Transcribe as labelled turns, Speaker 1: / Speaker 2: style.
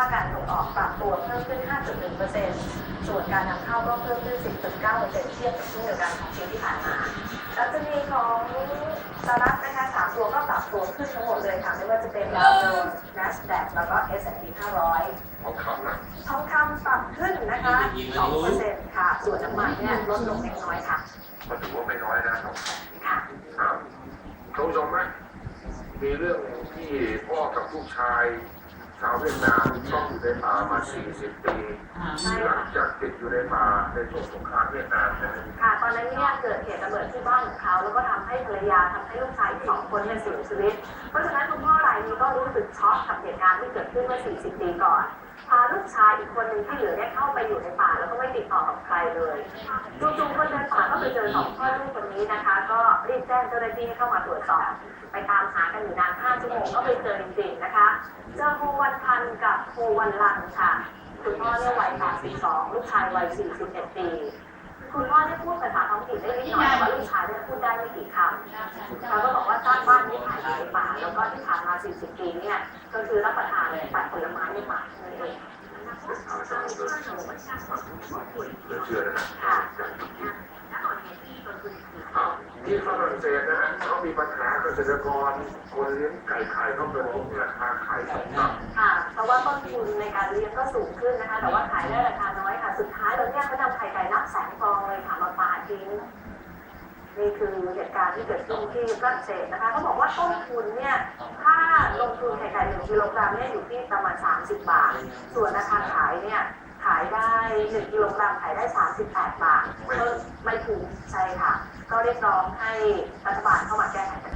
Speaker 1: าคการส่งออกปรับตัวเพิ่มขึ้น 5.1%ส่วนการนำเข้าก็เพิ่มขึ้น 10.9%เทียบกับช่วงเดียวกันของปีที่ผ่านมาดัชนีของสหรัฐนะคะสามตัวก็ปรับตัวขึ้นทั้งหมดเลยค่ะไม่ว่าจะเป็นดาวโจนส์ NASDAQ แล้วก็ S&P 500
Speaker 2: ของคำนะ
Speaker 1: ทองคำปรับขึ้นนะคะ 2%ค่ะ ส่วนน้ำมันเนี่ยลดลงเล็กน้อยค่ะ
Speaker 2: ก็ถือว่าไม่น้อยนะน้อง
Speaker 1: ค่ะ
Speaker 2: ครับท่านผู้ชมไหมมีเรื่องที่พ่อกับลูกชาย ชาวเวียดนามต้องอยู่ในป่ามา 40 ปี
Speaker 1: ใช่
Speaker 2: หลั
Speaker 1: ค่ะ
Speaker 2: งจากติดอยู่ในป่าในช่วงสงครามเวียดนามนะ
Speaker 1: ค่ะ ตอนนั้นเนี่ยเกิดเหตุระเบิดที่บ้านของเขา แล้วก็ทำให้ภรรยาทำให้ลูกชายอีกสองคนเนี่ยเสียชีวิต เพราะฉะนั้นคุณพ่อรายนี้ก็รู้สึกช็อกกับเหตุการณ์ที่เกิดขึ้นเมื่อ 40 ปีก่อน พาลูกชายอีกคนหนึ่งที่เหลือเนี่ยเข้าไปอยู่ในป่าแล้วก็ไม่ติดต่อกับใครเลยจู่ๆคนเดินป่าก็ไปเจอสองพ่อลูกคนนี้นะคะ ก็รีบแจ้งเจ้าหน้าที่ให้เข้ามาตรวจสอบ ไปตามหากันอยู่นาน5ชั่วโมงก็ไปเจอจริงๆนะคะ โฮวันพันธ์กับโฮวันลันค่ะ คุณพ่อเนี่ยวัย82ลูกชายวัย41ปีคุณพ่อเนี่ยพูดภาษาท้องถิ่นได้นิดหน่อยแต่ว่าลูกชายเนี่ยพูดได้ไม่กี่คำเขาก็บอกว่าสร้างบ้านนี้ขายในป่าแล้วก็ที่ผ่านมา 40 ปีเนี่ยก็คือรับประทานตัดผลไม้ในป่าเท่านั่นเอง
Speaker 2: เหลือเชื่อนะฮะ
Speaker 1: ค่ะ
Speaker 2: ครับ ที่ฝรั่งเศสนะฮะเขามีปัญหาเกษตรกรคนเลี้ยงไก่ไข่เขาเป็นลงราคาไข่ตกต่ำ
Speaker 1: ค่ะ เพราะว่าต้นทุนในการเลี้ยงก็สูงขึ้นนะคะ แต่ว่าขายได้ราคาน้อยค่ะ สุดท้ายแล้วเนี่ยเขานำไข่ไก่นับแสนฟองเลยค่ะมาปาทิ้งนี่คือเหตุการณ์ที่เกิดขึ้นที่ฝรั่งเศสนะคะเขาบอกว่าต้นทุนเนี่ย ถ้าลงทุนไข่ไก่หนึ่งกิโลกรัมเนี่ยอยู่ที่ประมาณ 30 บาท ส่วนราคาขายเนี่ยขายได้1กิโลกรัมขายได้ 38 บาทเพิ่มไม่ถึงใช่ค่ะ ก็เรียกร้องให้รัฐบาลเข้ามาแก้ไขปัญหา